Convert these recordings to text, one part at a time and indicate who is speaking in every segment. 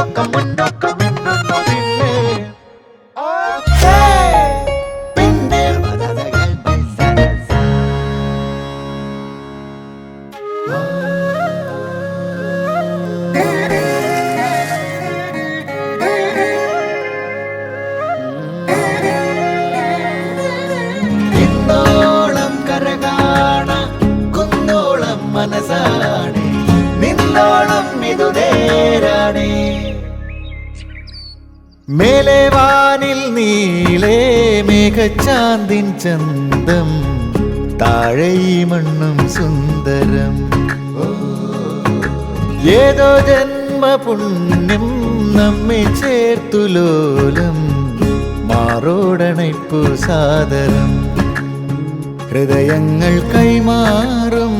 Speaker 1: లోకమున్న ജന്മപുണ്യം നമ്മെ ചേർത്തു ലോലം മാറോടണയ്പു സാദരം. ഹൃദയങ്ങൾ കൈമാറും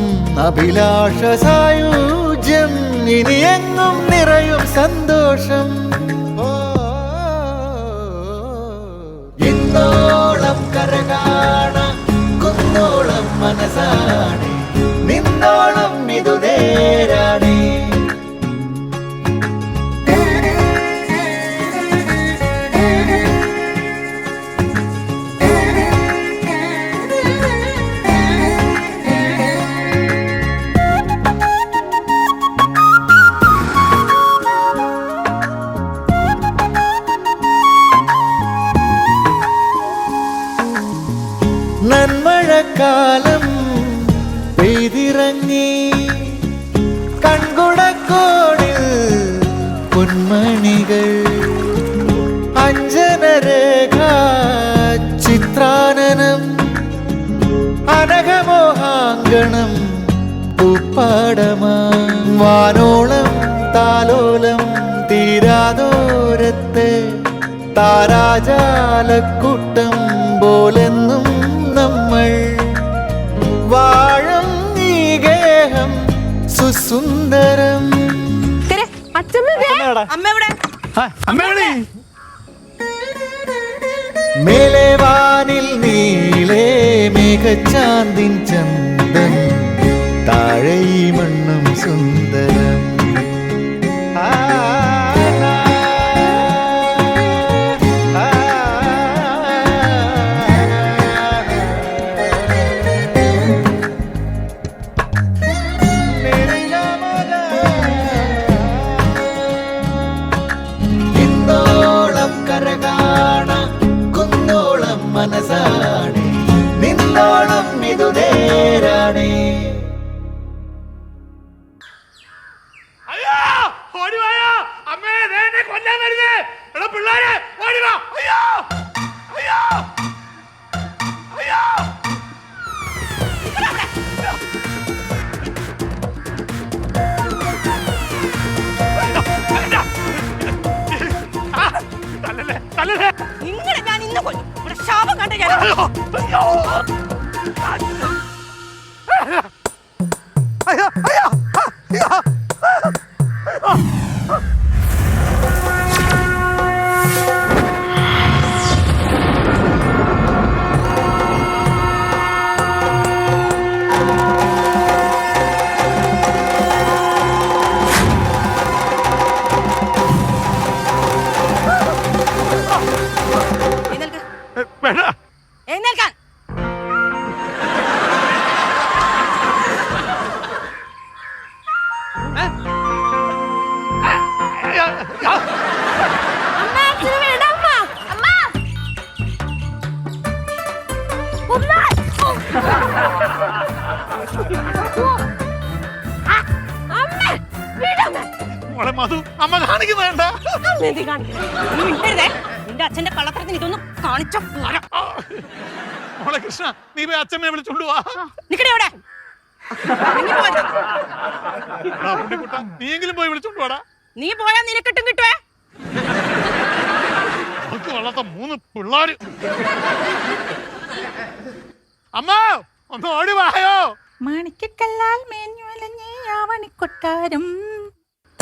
Speaker 1: അഭിലാഷ സായുജ്യം ഇനിയെങ്ങും നിറയും സന്തോഷം. ഇന്നോളം കരകാണ കുന്നോളം മനസ്സാണ് നിന്നോളം ഇതു നന്മഴക്കാലം പെയ്തിറങ്ങി. കൺകുടക്കോടിൽ പൊന്മണികൾ. അഞ്ജനരേഖ ചിത്രാനനം അനഘമോഹാങ്കണം പൂപ്പാടമാ. വാനോളം താലോലം തീരാതോരത്തെ. താരാജാലക്കൂട്ടം പോലെന്നും
Speaker 2: എവിടെ?
Speaker 1: മേലെ വാനിൽ നീളേ മേഘച്ചാന്തിൻ ചന്ദൻ താഴെ മണ്ണും
Speaker 2: ശാപം കണ്ട ഞാൻ
Speaker 3: അയ്യോ,
Speaker 2: അമ്മ
Speaker 3: കാണിക്കുന്ന വേണ്ട
Speaker 2: എന്തി നീ മിണ്ടരുതേ. നിന്റെ അച്ഛന്റെ കള്ളത്തരത്തിന് ഇതൊന്നും കാണിച്ച
Speaker 3: മോളെ കൃഷ്ണ നീ പോയി അച്ഛമ്മയെ വിളിച്ചോണ്ട് വാ.
Speaker 2: നിക്കടെ
Speaker 3: ഉണ്ണിക്കുട്ടാ, നീയെങ്കിലും പോയി വിളിച്ചോണ്ട് വാടാ.
Speaker 2: നീ പോയാ നിനക്കിട്ടും കിട്ടുവേ.
Speaker 3: അവർക്ക് വളർത്ത മൂന്ന് പിള്ളാര്. അമ്മ ഒന്ന് ഓടി വായോ.
Speaker 4: മാണിക്കല്ലാൽ മേഞ്ഞുലഞ്ഞേ ആവണിക്കൊട്ടാരം.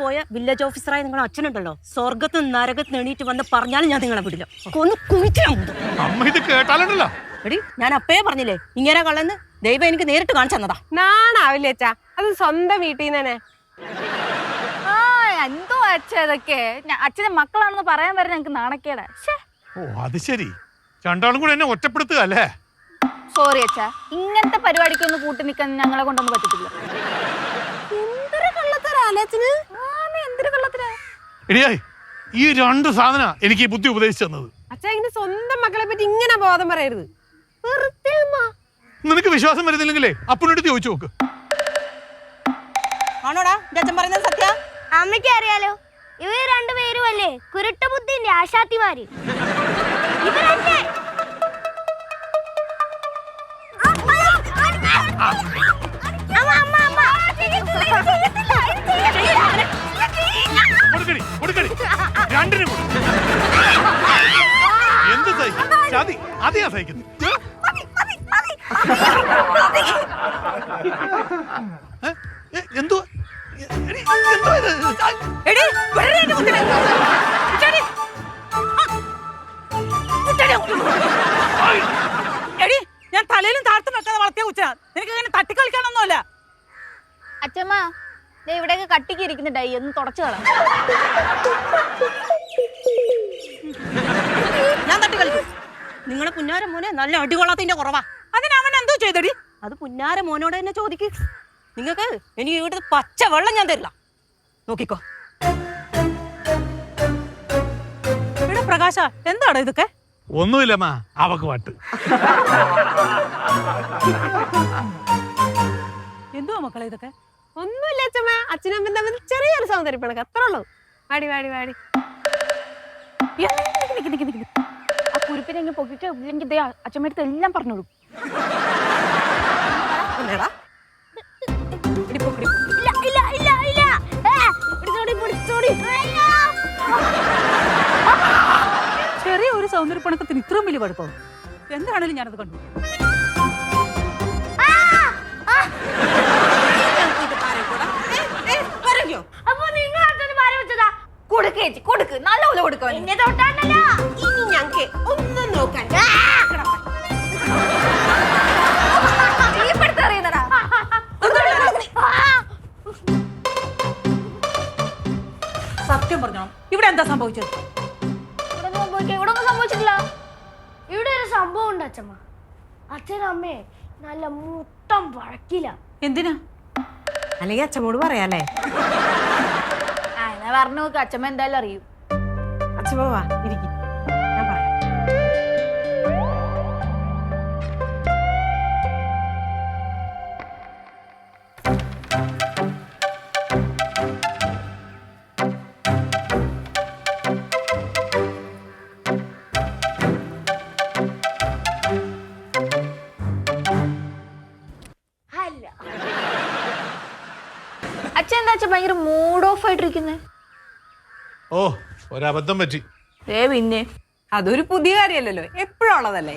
Speaker 4: പോയ വില്ലേജ് ഓഫീസറായ നിങ്ങളുടെ അച്ഛനുണ്ടല്ലോ. സ്വർഗത്ത് നരകത്ത് എണീറ്റ് വന്ന് പറഞ്ഞാലും ഞാൻ നിങ്ങളെ വിടില്ല. ഒന്ന്
Speaker 3: അമ്മ ഇത് കേട്ടാലുണ്ടല്ലോ.
Speaker 4: എടി ഞാൻ അപ്പേ പറഞ്ഞില്ലേ ഇങ്ങനെ കള്ളന്ന് ദൈവം എനിക്ക് നേരിട്ട് കാണിച്ചു തന്നതാ.
Speaker 5: നാണാവില്ലേ അച്ഛാ അത് സ്വന്തം വീട്ടിൽ നിന്ന് തന്നെ.
Speaker 6: ആ എന്തോ അച്ഛ ഇതൊക്കെ. അച്ഛന്റെ മക്കളാണെന്ന് പറയാൻ വരെ ഞങ്ങക്ക് നാണക്കേടാ.
Speaker 3: ഓ അത് ശരി. രണ്ടാളും കൂടെ എന്നെ ഒറ്റപ്പെടുത്തുക അല്ലേ?
Speaker 6: സോറി അച്ഛാ ഇങ്ങനത്തെ പരിപാടിക്കൊന്നും കൂട്ടി നിൽക്കാൻ ഞങ്ങളെ കൊണ്ടൊന്നും പറ്റത്തില്ല. കള്ളത്തിനാ
Speaker 3: ഈ രണ്ട് സാധന എനിക്ക് ഈ ബുദ്ധി ഉപദേശിച്ചു തന്നത്
Speaker 5: അച്ഛാ ഇങ്ങനെ സ്വന്തം മക്കളെ പറ്റി ഇങ്ങനെ ബോധം പറയരുത്
Speaker 3: നിനക്ക് വിശ്വാസം വരുന്നില്ലെങ്കിലേ അപ്പനടുത്ത് ചോദിച്ചു നോക്ക്
Speaker 4: ആണോടാ അച്ഛൻ പറയുന്നത് സത്യ
Speaker 7: അമ്മയ്ക്ക് അറിയാലോ ഇവർ രണ്ടുപേരും അല്ലേ കുരുട്ട ബുദ്ധിന്റെ ആശാത്തിമാര് ഇവരല്ലേ അമ്മ, അമ്മ, അമ്മ.
Speaker 3: കൊടുക്കടി കൊടുക്കടി രണ്ടിനും കൊടു. എന്ത് സഹിക്കും ചതി അത് ഞാൻ സഹിക്കുന്നു ഏ? ഏ, എന്തുവാ എ- എടി, എന്തുവാ ഇത്?
Speaker 4: എടി എന്റെ കുഞ്ഞിനെ. വിട്ടേടി. ആ. എടി ഞാൻ തലയിലും താഴ്ത്തും വെക്കാതെ വളർത്തിയ ഉച്ച നിനക്ക് ഇങ്ങനെ തട്ടിക്കളിക്കാനൊന്നുമല്ല
Speaker 6: അച്ഛമ്മ ദേ ഇവിടെയൊക്കെ കട്ടിക്ക് ഇരിക്കുന്ന ഡൈ ഒന്ന് തുടച്ചു കളാം
Speaker 4: ഞാൻ തട്ടി കളിക്കും നിങ്ങളെ പുന്നാര മോനെ നല്ല അടികൊള്ളാത്തിന്റെ കുറവാ. അതിന് അവൻ എന്തോ ചെയ്തടി? അത് പുന്നാര മോനോട് തന്നെ ചോദിക്ക്. നിങ്ങൾക്ക് എനിക്ക് ഇവിടെ പച്ച വെള്ളം ഞാൻ തരില്ല. നോക്കിക്കോ. ഇവിടെ പ്രകാശ എന്താണ് ഇതൊക്കെ?
Speaker 3: ഒന്നുമില്ലമ്മ അവക്ക് പാട്ട്
Speaker 4: എന്തുവാ മക്കളെ ഇതൊക്കെ?
Speaker 5: ഒന്നുമില്ല അച്ഛമ്മ. അച്ഛനും അമ്മയും തമ്മിൽ ചെറിയൊരു സൗന്ദര്യപ്പണക്ക് അത്ര ഉള്ളൂ. വാടി വാടി വാടി.
Speaker 6: ആ കുരുപ്പിനെ ഇങ്ങനെ പൊക്കിട്ട് ഇല്ലെങ്കിൽ ദേ അച്ഛമ്മടുത്ത് എല്ലാം
Speaker 4: പറഞ്ഞോളൂ.
Speaker 7: ഇല്ല ഇല്ല ഇല്ല ഇല്ല. പിടിച്ചോടി പിടിച്ചോടി.
Speaker 4: ചെറിയ ഒരു സൗന്ദര്യപ്പണക്കത്തിന് ഇത്രയും വലിയ കുഴപ്പം എന്താണേലും ഞാനത് കണ്ടു.
Speaker 6: കൊടുക്ക് ചേച്ചി കൊടുക്ക്. നല്ലപോലെ കൊടുക്കും
Speaker 7: എന്നെ തൊട്ടാണ്ടല്ലോ.
Speaker 5: ഇനി ഞങ്ങക്ക് ഒന്നും നോക്കണ്ട.
Speaker 6: അറിയുന്നടാ.
Speaker 4: സത്യം പറഞ്ഞോ ഇവിടെ എന്താ സംഭവിച്ചത്?
Speaker 7: ഇവിടെ ഒന്നും ഇവിടെ ഒന്നും സംഭവിച്ചിട്ടില്ല. ഇവിടെ ഒരു സംഭവം ഉണ്ട് അച്ഛമ്മ. അച്ഛനമ്മേ നല്ല മുട്ടം വഴക്കില്ല
Speaker 4: എന്തിനാ?
Speaker 5: അല്ലെങ്കിൽ അച്ഛമ്മോട് പറയാല്ലേ?
Speaker 6: പറഞ്ഞു നോക്ക് അച്ഛമ്മ എന്തായാലും അറിയും.
Speaker 5: അച്ഛമ്മ വാ ഇരിക്കും. ഞാൻ പറയാം.
Speaker 7: അല്ല
Speaker 6: അച്ഛൻ എന്താ അച്ഛൻ ഭയങ്കര മൂഡ് ഓഫ് ആയിട്ടിരിക്കുന്നേ?
Speaker 3: ഓ ഒരബദ്ധം പറ്റി.
Speaker 6: ഏ പിന്നെ
Speaker 5: അതൊരു പുതിയ കാര്യമല്ലല്ലോ. എപ്പോഴും ഉള്ളതല്ലേ?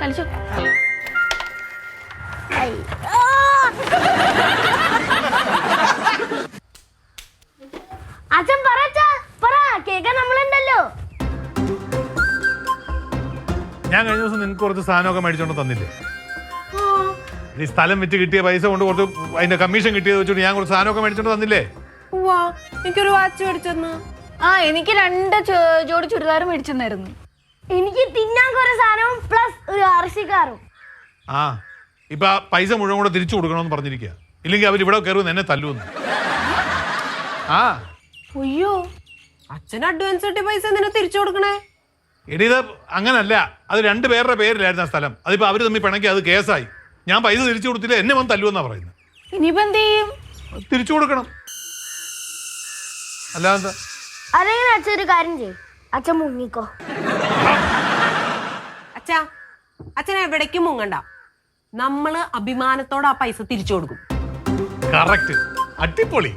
Speaker 6: കളിച്ചു.
Speaker 7: അച്ഛൻ പറ നമ്മളുണ്ടല്ലോ.
Speaker 3: ഞാൻ കഴിഞ്ഞ ദിവസം നിങ്ങൾക്ക് കുറച്ച് സാധനമൊക്കെ മേടിച്ചോണ്ട് തന്നില്ലേ ഈ സ്ഥലം വിറ്റ് കിട്ടിയ പൈസ കൊണ്ട് കുറച്ച് അതിന്റെ കമ്മീഷൻ കിട്ടിയത് വെച്ചോണ്ട് ഞാൻ കുറച്ച് സാധനമൊക്കെ മേടിച്ചോണ്ട് തന്നില്ലേ
Speaker 5: ഉവ്വാ എനിക്കൊരു വാച്ച് മേടിച്ചെന്ന്.
Speaker 6: ആ എനിക്ക് രണ്ട് ചോ- ജോഡി ചുരിദാർ മേടിച്ചെന്നായിരുന്നു.
Speaker 7: എനിക്ക് തിന്നാൻ കുറെ സാധനവും പ്ലസ് ഒരു അർഷിക്കാറും
Speaker 3: ആ ഇപ്പൊ ആ പൈസ മുഴുവൻ കൂടെ തിരിച്ചു കൊടുക്കണമെന്ന് പറഞ്ഞിരിക്കുക ഇല്ലെങ്കിൽ അവർ ഇവിടെ കയറുമെന്ന് എന്നെ തല്ലുമെന്ന് ആ.
Speaker 6: അയ്യോ
Speaker 5: അച്ഛൻ അഡ്വാൻസ് കിട്ടിയ പൈസ എന്തിനാ തിരിച്ചു കൊടുക്കണേ?
Speaker 3: എടീത് അങ്ങനല്ല. അത് രണ്ട് പേരുടെ പേരിലായിരുന്നു ആ സ്ഥലം. അതിപ്പോ അവർ തമ്മിൽ പിണക്കി അത് കേസായി. ഞാൻ പൈസ തിരിച്ചു കൊടുത്തില്ല എന്നെ വന്ന് തല്ലുവെന്നാ പറയുന്നത്.
Speaker 6: ഇനിയിപ്പോ എന്ത് ചെയ്യും
Speaker 3: തിരിച്ചു കൊടുക്കണം. അല്ലാതെ
Speaker 7: അല്ലെങ്കിൽ അച്ഛൻ ഒരു കാര്യം ചെയ്യും. അച്ഛൻ മുങ്ങിക്കോ.
Speaker 5: അച്ഛാ അച്ഛൻ എവിടേക്കും മുങ്ങണ്ട. നമ്മൾ അഭിമാനത്തോടെ ആ പൈസ തിരിച്ചു കൊടുക്കും.
Speaker 3: കറക്റ്റ് അടിപൊളി.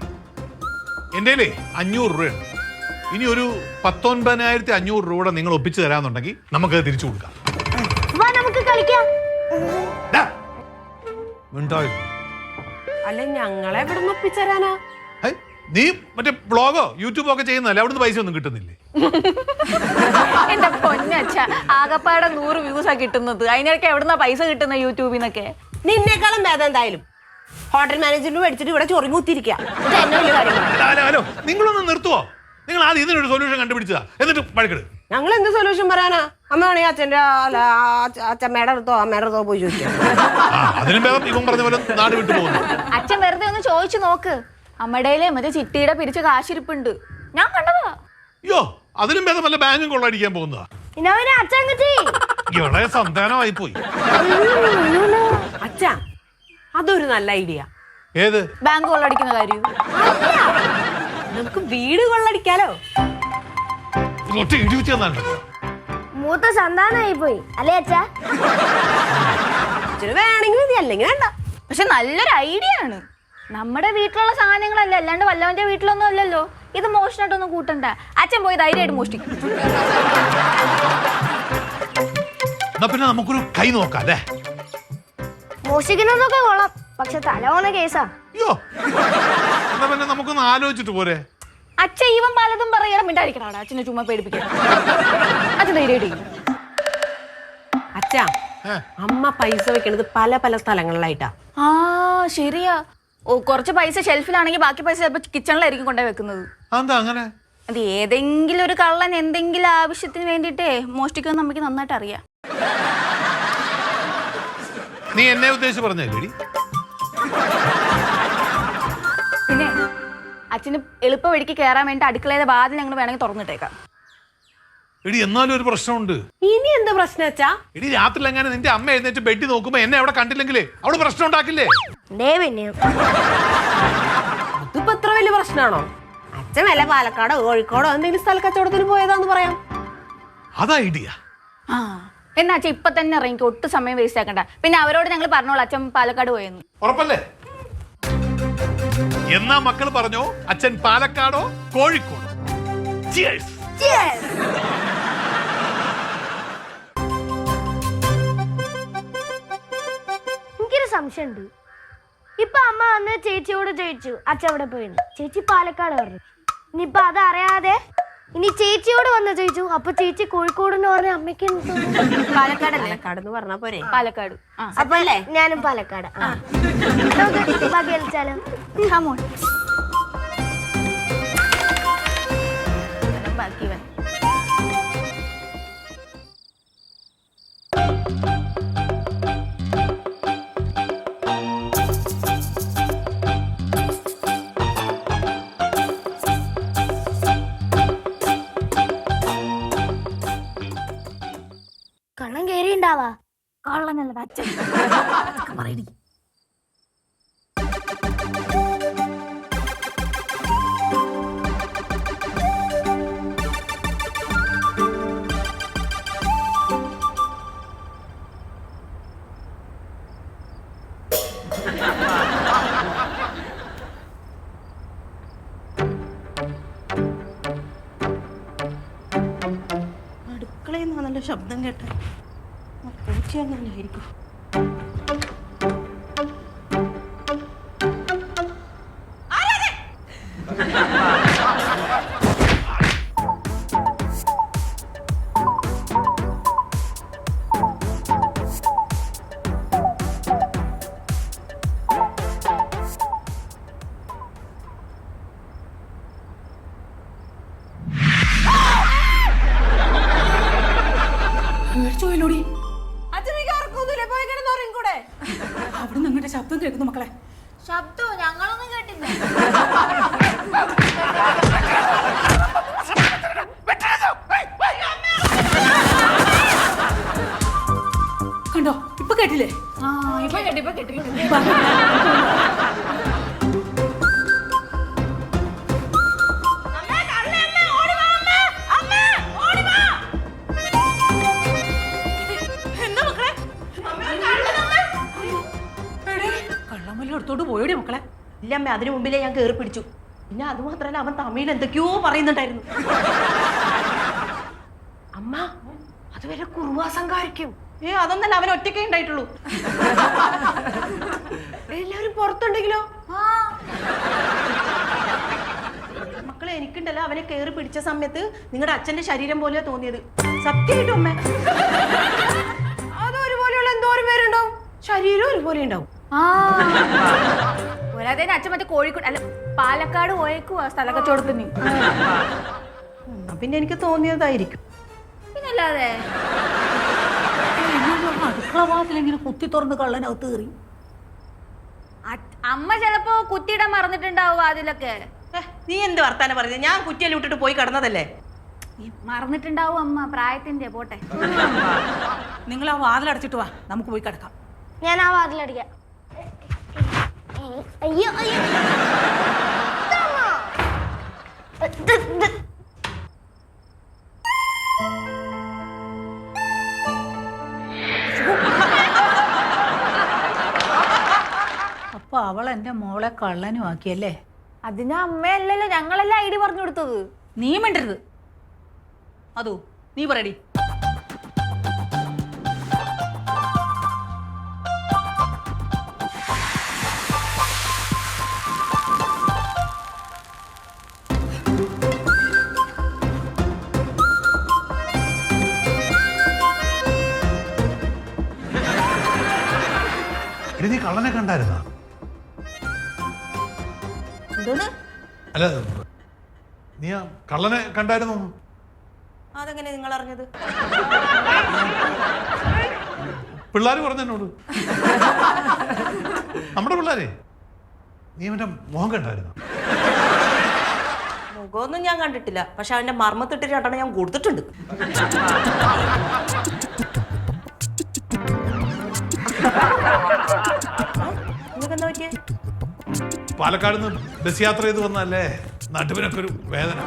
Speaker 3: എന്റെ അഞ്ഞൂറ് രൂപയുണ്ട്. ഇനി ഒരു പത്തൊൻപതിനായിരത്തി അഞ്ഞൂറ് രൂപ നിങ്ങൾ ഒപ്പിച്ചു തരാന്നുണ്ടെങ്കിൽ നമുക്ക് തിരിച്ചു കൊടുക്കാം.
Speaker 7: വാ നമുക്ക് കളിക്കാം.
Speaker 3: ഉണ്ടായിരുന്നു
Speaker 5: അല്ല ഞങ്ങളെ നിന്ന് ഒപ്പിച്ചേരാനാ?
Speaker 3: നീ മറ്റേ ബ്ലോഗോ യൂട്യൂബോ ഒക്കെ ചെയ്യുന്നല്ലേ അവിടുന്ന് പൈസ ഒന്നും കിട്ടുന്നില്ലേ?
Speaker 6: എന്റെ പൊന്നച്ഛ ആകപ്പാടെ നൂറ് വ്യൂസാ കിട്ടുന്നത്. അതിനൊക്കെ എവിടുന്നാ പൈസ കിട്ടുന്ന യൂട്യൂബിൽ നിന്നൊക്കെ?
Speaker 5: നിന്നേക്കാളും ഭേദം എന്തായാലും? ഹോട്ടൽ മാനേജറിന് മേടിച്ചിട്ട് ഇവിടെ ചൊറി കുത്തിയിരിക്കുക ഇത് എന്നെ വലിയ
Speaker 3: ഹലോ ഹലോ നിങ്ങളൊന്ന് നിർത്തുവോ? നിങ്ങൾ ആദ്യം ഇതിനൊരു സൊല്യൂഷൻ കണ്ടുപിടിച്ചതാ. എന്നിട്ട് വഴക്കെടു.
Speaker 5: ഞങ്ങൾ എന്ത് സൊല്യൂഷൻ പറയാനാ? അമ്മ അച്ഛന്റെ അച്ഛന്റെ അല്ല ആ- അച്ഛമ്മയുടെ അടുത്തോ അമ്മയുടെ അടുത്തോ പോയി ചോദിച്ചു
Speaker 3: ആ അതിനും ഭേദം ഇവൻ പറഞ്ഞ പോലെ നാട് വിട്ടു പോകുന്നു.
Speaker 6: അച്ഛൻ വെറുതെ ഒന്ന് ചോദിച്ചു നോക്ക്. അമ്മടയിലെ മറ്റേ ചിട്ടിയുടെ പിരിച്ച കാശിരിപ്പുണ്ട്. ഞാൻ കണ്ടതാ.
Speaker 3: അയ്യോ അതിനും ഭേദം വല്ല ബാങ്കും കൊള്ളടിക്കാൻ പോകുന്നതാ.
Speaker 7: അച്ഛൻ
Speaker 3: ഇവിടെ സന്താനമായി പോയി.
Speaker 5: അച്ഛാ അതൊരു നല്ല ഐഡിയ.
Speaker 3: ഏത്?
Speaker 6: ബാങ്ക് കൊള്ളടിക്കുന്ന കാര്യം.
Speaker 5: നമുക്ക് വീട് കൊള്ളടിക്കാലോ?
Speaker 3: ഒറ്റ ഇടിവെച്ച് തന്നാണ്
Speaker 7: മൂത്ത സന്താനമായി പോയി അല്ലേ അച്ഛാ?
Speaker 5: അച്ഛന് വേണമെങ്കിൽ മതി അല്ലെങ്കിൽ വേണ്ട.
Speaker 6: പക്ഷെ നല്ലൊരു ഐഡിയ ആണ്. നമ്മുടെ വീട്ടിലുള്ള സാധനങ്ങളല്ല അല്ലാണ്ട് വല്ലവന്റെ വീട്ടിലൊന്നും അല്ലല്ലോ. ഇത് മോഷണമായിട്ടൊന്നും കൂട്ടണ്ട. അച്ഛൻ പോയി ധൈര്യമായിട്ട് മോഷ്ടിക്കും.
Speaker 3: എന്നാ പിന്നെ നമുക്കൊരു കൈ നോക്കാം അല്ലേ?
Speaker 7: മോഷിക്കുന്നതൊക്കെ കൊള്ളാം. പക്ഷെ തല പോന്ന കേസാ.
Speaker 3: അയ്യോ. എന്നാ പിന്നെ നമുക്കൊന്ന് ആലോചിച്ചിട്ട് പോരെ.
Speaker 6: അച്ഛൻ ഇവൻ പലതും പറയണം. മിണ്ടായിരിക്കണം അച്ഛനെ ചുമ്മാ പേടിപ്പിക്കണം അച്ഛൻ ധൈര്യം.
Speaker 5: അച്ഛാ അമ്മ പൈസ വെക്കണത് പല പല സ്ഥലങ്ങളിലായിട്ടാ.
Speaker 6: ആ ശരിയാ. ഓ കുറച്ച് പൈസ ഷെൽഫിലാണെങ്കിൽ ബാക്കി പൈസ ചിലപ്പോ കിച്ചണിലായിരിക്കും കൊണ്ടേ വെക്കുന്നത്.
Speaker 3: അങ്ങനെ?
Speaker 6: അത് ഏതെങ്കിലും ഒരു കള്ളൻ എന്തെങ്കിലും ആവശ്യത്തിന് വേണ്ടിട്ടേ മോഷ്ടിക്കുമെന്ന് നമുക്ക് നന്നായിട്ട് അറിയാം.
Speaker 3: നീ എന്നെ ഉദ്ദേശിച്ച് പറഞ്ഞേ
Speaker 6: പിന്നെ അച്ഛന് എളുപ്പ വഴിക്ക് കയറാൻ വേണ്ടി അടുക്കളയുടെ വാതിൽ ഞങ്ങൾ വേണമെങ്കിൽ തുറന്നിട്ടേക്കാം.
Speaker 3: എടി എന്നാലും ഒരു പ്രശ്നമുണ്ട്.
Speaker 5: ഇനി എന്താ പ്രശ്നം അച്ഛാ?
Speaker 3: എടി രാത്രി എങ്ങനെ നിന്റെ അമ്മ എഴുന്നേറ്റ് ബെഡിൽ നോക്കുമ്പോ എന്നെ അവിടെ കണ്ടില്ലെങ്കിലേ അവിടെ പ്രശ്നം ഉണ്ടാക്കില്ലേ?
Speaker 5: ഇതിപ്പോ എത്ര വലിയ പ്രശ്നമാണോ അച്ഛൻ വല്ല പാലക്കാടോ കോഴിക്കോടോ എന്തെങ്കിലും സ്ഥല കച്ചവടത്തിന് പോയതാന്ന് പറയാം.
Speaker 3: അതാ ഐഡിയ
Speaker 6: ആ എന്നാ അച്ഛൻ ഇപ്പൊ തന്നെ ഇറങ്ങിക്കോ ഒട്ടും സമയം വേസ്റ്റ് ആക്കണ്ട. പിന്നെ അവരോട് ഞങ്ങൾ പറഞ്ഞോളൂ അച്ഛൻ പാലക്കാട് പോയെന്ന്.
Speaker 3: ഉറപ്പല്ലേ? എന്നാ മക്കൾ പറഞ്ഞോ? അച്ഛൻ പാലക്കാടോ? കോഴിക്കോടോ.
Speaker 7: എനിക്കൊരു സംശയമുണ്ട്. ഇപ്പൊ അമ്മ വന്ന് ചേച്ചിയോട് ചോദിച്ചു അച്ഛൻ അവിടെ പോയിരുന്നു ചേച്ചി പാലക്കാട് പറഞ്ഞു. ഇനിയിപ്പൊ അതറിയാതെ ഇനി ചേച്ചിയോട് വന്ന് ചോദിച്ചു അപ്പൊ ചേച്ചി കോഴിക്കോട് എന്ന് പറഞ്ഞ അമ്മയ്ക്ക് എന്ത് തോന്നും?
Speaker 6: പാലക്കാടല്ലേ?
Speaker 5: പറഞ്ഞാ പോരെ.
Speaker 6: പാലക്കാട്.
Speaker 7: അപ്പൊ അല്ലേ? ഞാനും പാലക്കാട്. നമുക്ക് ബാക്കി കളിച്ചാലോ
Speaker 6: കള്ളനല്ലത് അച്ഛൻ.
Speaker 2: അടുക്കളയിൽ നിന്നാണല്ലോ ശബ്ദം കേട്ടെ പൂച്ച അങ്ങനെയായിരിക്കും പേടിച്ചോയിലോടി അവിടെ നിങ്ങളുടെ ശബ്ദം കേൾക്കുന്നു മക്കളെ.
Speaker 6: ശബ്ദം? ഞങ്ങളൊന്നും കേട്ടില്ല?
Speaker 2: കണ്ടോ? ഇപ്പൊ കേട്ടില്ലേ?
Speaker 6: ഇപ്പൊ കേട്ടി ഇപ്പൊ കേട്ടി
Speaker 2: പോയോടി മക്കളെ.
Speaker 5: ഇല്ല അമ്മ അതിനു മുമ്പിലേ ഞാൻ കയറി പിടിച്ചു. പിന്നെ അത് മാത്രല്ല അവൻ തമിഴിൽ എന്തൊക്കെയോ പറയുന്നുണ്ടായിരുന്നു. അമ്മ അതുവരെ കുറുവാ സംഘാരിക്കും
Speaker 2: ഏ അതൊന്നല്ല അവൻ ഒറ്റക്കേ ഉണ്ടായിട്ടുള്ളൂ.
Speaker 5: എല്ലാവരും പുറത്തുണ്ടെങ്കിലോ?
Speaker 2: മക്കളെ എനിക്കുണ്ടല്ലോ അവനെ കയറി പിടിച്ച സമയത്ത് നിങ്ങളുടെ അച്ഛന്റെ ശരീരം പോലെ തോന്നിയത്. സത്യമായിട്ടും അമ്മ.
Speaker 5: അത് ഒരുപോലെയുള്ള എന്തോരം പേരുണ്ടാവും? ശരീരം ഒരുപോലെ ഉണ്ടാവും.
Speaker 6: പോരാതെ അച്ഛൻ മറ്റേ കോഴിക്കോട് അല്ല പാലക്കാട് പോയേക്കുവാ സ്ഥല കച്ചവടത്തിന്
Speaker 2: എന്നാ പിന്നെ എനിക്ക് തോന്നിയതായിരിക്കും.
Speaker 6: പിന്നല്ലാതെ.
Speaker 4: അടുക്കള ഇങ്ങനെ കുത്തി തുറന്ന് കള്ളനകത്ത് കയറി.
Speaker 6: അ- അമ്മ ചിലപ്പോ കുത്തിയിടാൻ മറന്നിട്ടുണ്ടാവും അതിലൊക്കെ
Speaker 2: നീ എന്ത് വർത്താനം പറഞ്ഞത് ഞാൻ കുറ്റിയെ വിട്ടിട്ട് പോയി കിടന്നതല്ലേ?
Speaker 6: മറന്നിട്ടുണ്ടാവും അമ്മ പ്രായത്തിന്റെ പോട്ടെ.
Speaker 4: നിങ്ങൾ ആ വാതിലടച്ചിട്ട് വാ. നമുക്ക് പോയി കിടക്കാം.
Speaker 7: ഞാൻ ആ വാതിലടിക്കാം. അയ്യോ അയ്യോ.
Speaker 4: അപ്പൊ അവൾ എന്റെ മോളെ കള്ളനും ആക്കിയല്ലേ
Speaker 6: അതിന് അമ്മയല്ലല്ലോ ഞങ്ങളല്ലേ ഐഡി പറഞ്ഞു കൊടുത്തത്.
Speaker 4: നീ മിണ്ടരുത്. അതോ നീ പറയടി.
Speaker 3: എടി നീ കള്ളനെ കണ്ടായിരുന്ന?
Speaker 2: എന്തോന്ന്
Speaker 3: അല്ല നീ ആ കള്ളനെ കണ്ടായിരുന്നു?
Speaker 2: അതെങ്ങനെ നിങ്ങൾ അറിഞ്ഞത്
Speaker 3: പിള്ളേർ പറഞ്ഞു എന്നോട്. നമ്മുടെ പിള്ളേരെ നീ അവന്റെ മുഖം കണ്ടായിരുന്നു?
Speaker 2: മുഖമൊന്നും ഞാൻ കണ്ടിട്ടില്ല. പക്ഷെ അവന്റെ മർമ്മത്തിട്ട് ചേട്ടനെ ഞാൻ കൊടുത്തിട്ടുണ്ട്.
Speaker 3: പാലക്കാട് നിന്ന് ബസ് യാത്ര ചെയ്ത് വന്നല്ലേ നടുവിനൊക്കെ ഒരു വേദന.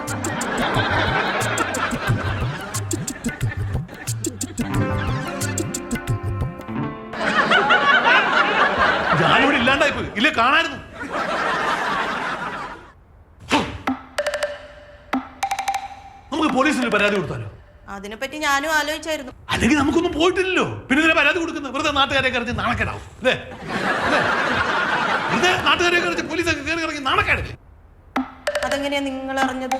Speaker 3: ഞാനിവിടെ ഇല്ലാണ്ടായിപ്പോയി. ഇല്ല കാണായിരുന്നു. നമുക്ക് പോലീസിന് പരാതി കൊടുത്താലോ?
Speaker 2: അതിനെപ്പറ്റി ഞാനും ആലോചിച്ചായിരുന്നു.
Speaker 3: അല്ലെങ്കിൽ നമുക്കൊന്നും പോയിട്ടില്ലല്ലോ. പിന്നെ ഇതിനെ പരാതി കൊടുക്കുന്നത് വെറുതെ നാട്ടുകാരെ കറിച്ച് നാണക്കേടാവും. അല്ലേ? വെറുതെ നാട്ടുകാരെ കറിച്ച് പോലീസൊക്കെ കയറി ഇറങ്ങി നാണക്കേടല്ലേ?
Speaker 2: അതെങ്ങനെയാ നിങ്ങൾ അറിഞ്ഞത്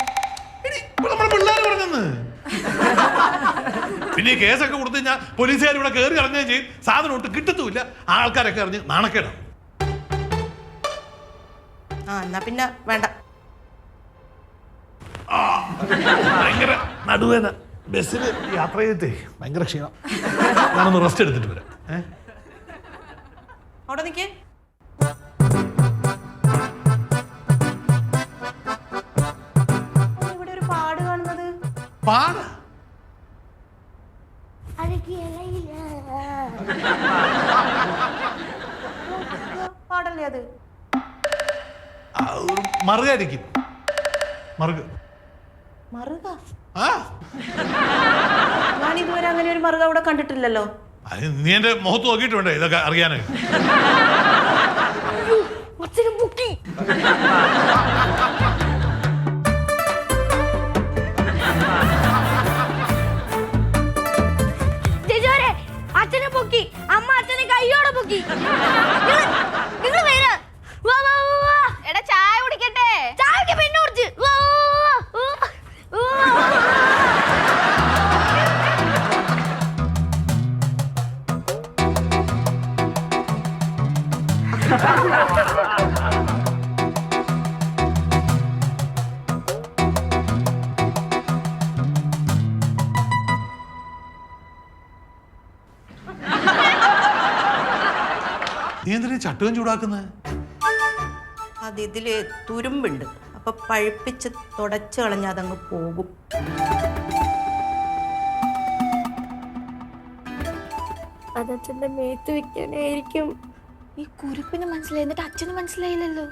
Speaker 3: എടി, ഇപ്പൊ നമ്മുടെ പിള്ളേർ പറഞ്ഞെന്ന്. പിന്നെ ഈ കേസൊക്കെ കൊടുത്തു കഴിഞ്ഞാൽ പോലീസുകാർ ഇവിടെ കയറി ഇറങ്ങുകയും ചെയ്യും. സാധനം ഒട്ട് കിട്ടത്തുമില്ല. ആ ആൾക്കാരൊക്കെ അറിഞ്ഞ് നാണക്കേടാവും.
Speaker 2: ആ എന്നാ പിന്നെ വേണ്ട.
Speaker 3: ഭയങ്കര നടുവേന ബസ്സിൽ യാത്ര ചെയ്തിട്ടേ ഭയങ്കര ക്ഷീണം. ഞാനൊന്ന് റെസ്റ്റ് എടുത്തിട്ട് വരാം. ഏഹ്
Speaker 2: അവിടെ നിൽക്കേ ഇവിടെ ഒരു പാട് കാണുന്നത്.
Speaker 3: പാട?
Speaker 7: അഴകിയ ലൈല.
Speaker 2: പാടല്ലേ അത്?
Speaker 3: മറുകായിരിക്കും മറുക
Speaker 2: മറുക
Speaker 3: ആ
Speaker 2: ഞാൻ ഇതുവരെ അങ്ങനെ ഒരു
Speaker 3: അത് നീ എന്റെ മുഖത്ത് നോക്കിട്ടുണ്ട് ഇതൊക്കെ അറിയാനായിട്ട് നീ എന്തിനാ ചട്ടുകം ചൂടാക്കുന്നത്?
Speaker 2: അത് ഇതിൽ തുരുമ്പുണ്ട്. അപ്പൊ പഴുപ്പിച്ച് തുടച്ചു കളഞ്ഞാൽ അതങ്ങ് പോകും.
Speaker 7: അതച്ഛന്റെ മേത്ത് വെക്കാനായിരിക്കും.
Speaker 6: ഈ കുരുപ്പിന് മനസ്സിലായി. എന്നിട്ട് അച്ഛന് മനസ്സിലായില്ലല്ലോ.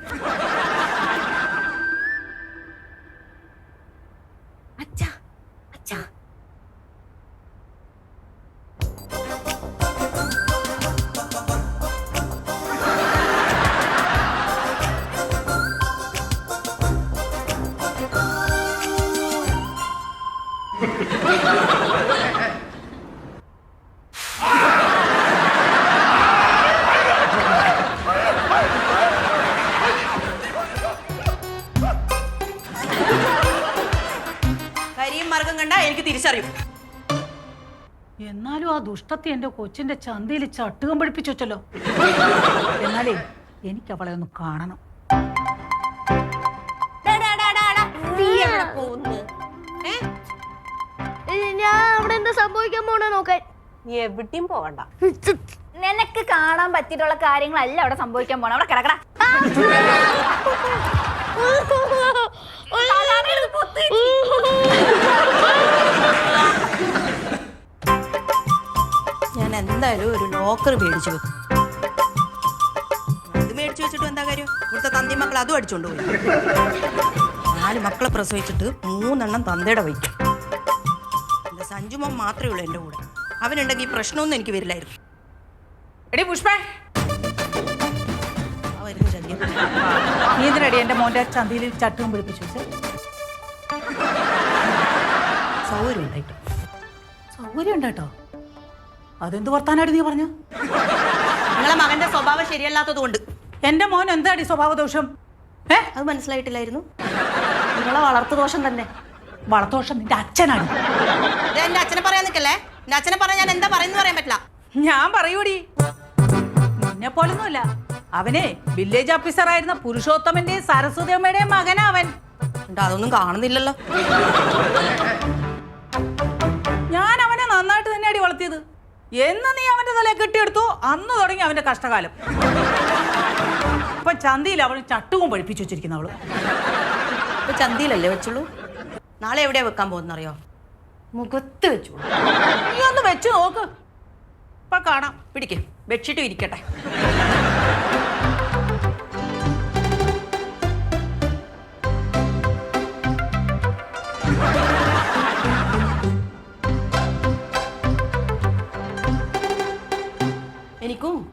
Speaker 3: ആ
Speaker 4: എന്റെ എന്റെ കൊച്ചിന്റെ ചന്തയിൽ ചട്ടുകം പഠിപ്പിച്ചു വെച്ചല്ലോ. എന്നാലേ എനിക്ക് അവളെ ഒന്ന് കാണണം.
Speaker 5: ഡാ, ഡാ, ഡാ, ഡാ, ഡാ. നീ എവിടെ പോകുന്നു ഏ?
Speaker 7: ഏ, ഞാൻ അവിടെ എന്താ സംഭവിക്കാൻ പോണ നോക്കാൻ?
Speaker 5: നീ എവിടെയും പോകണ്ട.
Speaker 6: നിനക്ക് കാണാൻ പറ്റിയിട്ടുള്ള കാര്യങ്ങളല്ല അവിടെ സംഭവിക്കാൻ പോണ. അവിടെ കിടക്കട.
Speaker 2: എന്തായാലും ഒരു ലോക്കർ മേടിച്ചു വെക്കും. അത് മേടിച്ചു വെച്ചിട്ട് എന്താ കാര്യം? ഇവിടുത്തെ തന്തി മക്കൾ അതും അടിച്ചോണ്ട് പോയി. നാല് മക്കളെ പ്രസവിച്ചിട്ട് മൂന്നെണ്ണം തന്തയുടെ വയ്ക്കും. എന്റെ സഞ്ജുമോൻ മാത്രമേ ഉള്ളൂ എന്റെ കൂടെ. അവനുണ്ടെങ്കിൽ ഈ പ്രശ്നമൊന്നും എനിക്ക് വരില്ലായിരുന്നു.
Speaker 4: എടി പുഷ്പ.
Speaker 2: വരുന്നു ശല്യം
Speaker 4: നീ എന്തിനടി എന്റെ മോന്റെ ചന്തയിൽ ചട്ടുകം പിടിപ്പിച്ചു വെച്ചേ?
Speaker 2: സൗകര്യം ഉണ്ടായിട്ടോ
Speaker 4: സൗകര്യം ഉണ്ട് കേട്ടോ അതെന്ത് വർത്താനായിട്ട് നീ പറഞ്ഞു?
Speaker 2: നിങ്ങളെ മകന്റെ സ്വഭാവം ശരിയല്ലാത്തത് കൊണ്ട്.
Speaker 4: എന്റെ മോൻ എന്താടി സ്വഭാവ ദോഷം? ഏ?
Speaker 2: അത് മനസ്സിലായിട്ടില്ലായിരുന്നു. നിങ്ങളെ വളർത്തു ദോഷം തന്നെ.
Speaker 4: വളർത്തോഷം നിന്റെ അച്ഛനാണ്.
Speaker 2: ഇത് എന്റെ അച്ഛനെ പറയാൻ നിൽക്കല്ലേ? എന്റെ അച്ഛനെ പറയാൻ ഞാൻ എന്താ പറയുന്നു പറയാൻ പറ്റില്ല.
Speaker 4: ഞാൻ പറയൂടി. നിന്നെ പോലൊന്നുമില്ല. അവനെ വില്ലേജ് ഓഫീസർ ആയിരുന്ന പുരുഷോത്തമന്റെയും സരസ്വതി അമ്മയുടെയും മകനാ അവൻ.
Speaker 2: എന്നിട്ട് അതൊന്നും കാണുന്നില്ലല്ലോ.
Speaker 4: ഞാൻ അവനെ നന്നായിട്ട് തന്നെയാടി വളർത്തിയത്. എന്ന് നീ അവന്റെ തല കെട്ടിയെടുത്തു? അന്ന് തുടങ്ങി അവന്റെ കഷ്ടകാലം. ഇപ്പൊ ചന്തയിൽ അവൾ ചട്ടുവും പഠിപ്പിച്ചു വെച്ചിരിക്കുന്നു അവൾ.
Speaker 2: ഇപ്പൊ ചന്തിയിലല്ലേ വെച്ചുള്ളൂ? നാളെ എവിടെയാ വെക്കാൻ പോകുന്നറിയോ? മുഖത്ത് വെച്ചു.
Speaker 4: നീ ഒന്ന് വെച്ചു നോക്ക്. ഇപ്പൊ കാണാം.
Speaker 2: പിടിക്ക്. ബെഡ്ഷീറ്റ് ഇരിക്കട്ടെ.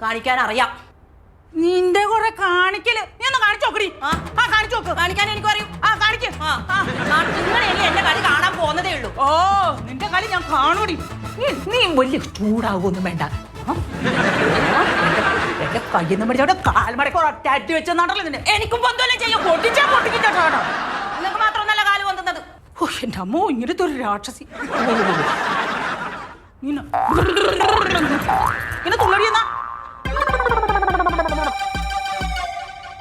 Speaker 2: കാണിക്കാൻ അറിയാം
Speaker 4: നിന്റെ കുറെ കാണിക്കൽ. നീ ഒന്ന് കാണിച്ചു നോക്കടി
Speaker 2: ആ.
Speaker 4: കാണിച്ചു നോക്ക്.
Speaker 2: കാണിക്കാൻ എനിക്ക് അറിയും
Speaker 4: ആ കാണിക്ക്.
Speaker 2: ആ. ഇനി എന്റെ കളി കാണാൻ പോകുന്നതേ ഉള്ളൂ.
Speaker 4: ഓ നിന്റെ കളി ഞാൻ കാണൂടി നീ വലിയ ചൂടാവൊന്നും വേണ്ട? എന്റെ കയ്യിൽ നിന്ന് പിടിച്ച അവിടെ കാൽമടക്ക് ഒറ്റ അടി വെച്ചെന്നാണല്ലോ നിന്നെ.
Speaker 2: എനിക്കും പൊന്തല്ലേ ചെയ്യും.
Speaker 4: പൊട്ടിച്ചാ പൊട്ടിക്കിട്ടോ
Speaker 2: നിങ്ങൾക്ക് മാത്രമൊന്നല്ല കാൽ പൊന്തുന്നത്.
Speaker 4: ഓ എന്റെ അമ്മോ ഇങ്ങനത്തെ ഒരു രാക്ഷസി. ഇങ്ങനെ തുള്ളടിയെന്നാ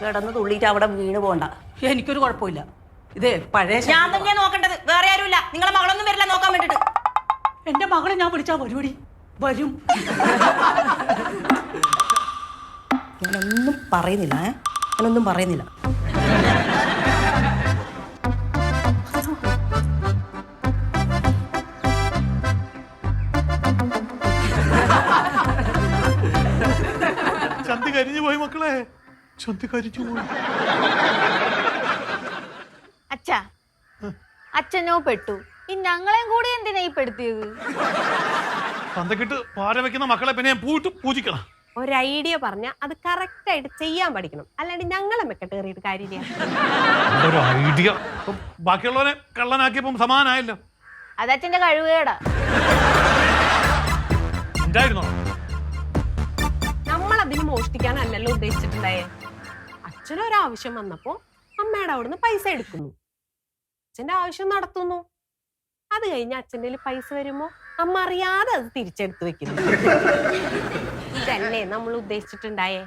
Speaker 2: കിടന്ന് തുള്ളിയിട്ട് അവിടെ വീണ് പോണ്ട.
Speaker 4: എനിക്കൊരു കുഴപ്പമില്ല. ഇതേ പഴയ
Speaker 2: ഞാൻ തന്നെയാ നോക്കേണ്ടത്. വേറെ ആരുമില്ല. നിങ്ങളെ മകളൊന്നും വരില്ല നോക്കാൻ വേണ്ടിട്ട്.
Speaker 4: എന്റെ മകളെ ഞാൻ വിളിച്ചാ വരുവടി? വരും.
Speaker 2: ഞാനൊന്നും പറയുന്നില്ല? ഞാനൊന്നും പറയുന്നില്ല.
Speaker 3: ചന്തി കരിഞ്ഞു പോയി മക്കളെ. ചന്തി കരിഞ്ഞു പോയി.
Speaker 6: അച്ഛാ അച്ഛനോ പെട്ടു. ഈ ഞങ്ങളെയും കൂടി എന്തിനാ ഈ പെടുത്തിയത്?
Speaker 3: ചന്തക്കിട്ട് പാര വെക്കുന്ന മക്കളെ പിന്നെ ഞാൻ പൂട്ട് പൂജിക്കണം.
Speaker 5: ഒരു ഐഡിയ പറഞ്ഞ അത് കറക്റ്റ് ആയിട്ട് ചെയ്യാൻ പഠിക്കണം. അല്ലാണ്ട് ഞങ്ങളെ മെക്കെട്ട് കയറിയിട്ട് കാര്യമില്ല.
Speaker 3: ഒരു ഐഡിയ ബാക്കിയുള്ളവനെ കള്ളനാക്കിയപ്പം സമാനായല്ലോ.
Speaker 6: അത് അച്ഛന്റെ കഴിവുകേടാ.
Speaker 3: ഉണ്ടായിരുന്നോ
Speaker 5: നമ്മൾ അതിന് മോഷ്ടിക്കാനല്ലല്ലോ ഉദ്ദേശിച്ചിട്ടുണ്ടായേ? അച്ഛനൊരാവശ്യം വന്നപ്പോ അമ്മയുടെ അവിടുന്ന് പൈസ എടുക്കുന്നു. അച്ഛന്റെ ആവശ്യം നടത്തുന്നു. അത് കഴിഞ്ഞ് അച്ഛന്റെ പൈസ വരുമ്പോ അമ്മ അറിയാതെ അത് തിരിച്ചെടുത്ത് വെക്കുന്നു. ഇതല്ലേ നമ്മൾ ഉദ്ദേശിച്ചിട്ടുണ്ടായേ?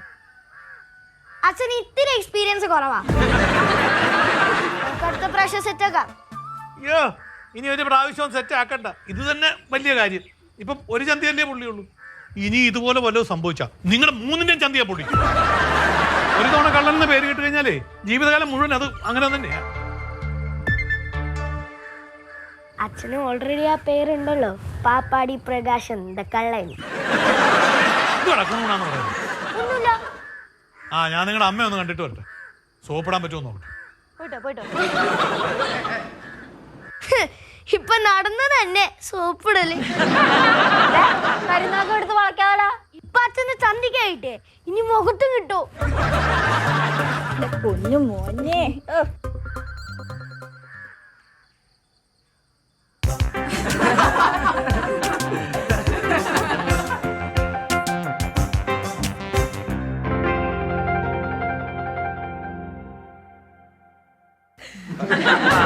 Speaker 7: അച്ഛൻ ഇത്തിരി എക്സ്പീരിയൻസ് കുറവാ. നമുക്ക് അടുത്ത പ്രാവശ്യം സെറ്റ് ആക്കാം.
Speaker 3: അയ്യോ ഇനി ഒരു പ്രാവശ്യം സെറ്റ് ആക്കണ്ട. ഇത് തന്നെ വലിയ കാര്യം. ഇപ്പം ഒരു ചന്തിയല്ലേ പുള്ളിയുള്ളൂ. ഇനി ഇതുപോലെ വല്ലതും സംഭവിച്ചാ നിങ്ങളുടെ മൂന്നിന്റെയും ചന്തിയാ പൊള്ളി. ഒരു തവണ കള്ളൻ എന്ന് പേര് കേട്ട് കഴിഞ്ഞാലേ ജീവിതകാലം മുഴുവൻ അത് അങ്ങനെ തന്നെയാ.
Speaker 7: അച്ഛന് ഓൾറെഡി ആ പേരുണ്ടല്ലോ. പാപ്പാടി പ്രകാശൻ ദ കള്ളൻ.
Speaker 3: ആ ഞാൻ നിങ്ങളുടെ അമ്മ ഒന്ന് കണ്ടിട്ട് വരട്ടെ. സോപ്പിടാൻ പറ്റുമോ നോക്കട്ടെ.
Speaker 7: പോയിട്ടോ പോയിട്ടോ. ഇപ്പൊ നടന്നു തന്നെ സോപ്പിടൽ.
Speaker 6: മരുന്നൊക്കെ എടുത്ത് വളയ്ക്കാതാ
Speaker 7: ഇപ്പൊ ചന്തിക്കായിട്ട് ഇനി മുഖത്തും കിട്ടോ.
Speaker 6: പൊന്നു മോനെ.
Speaker 3: ആ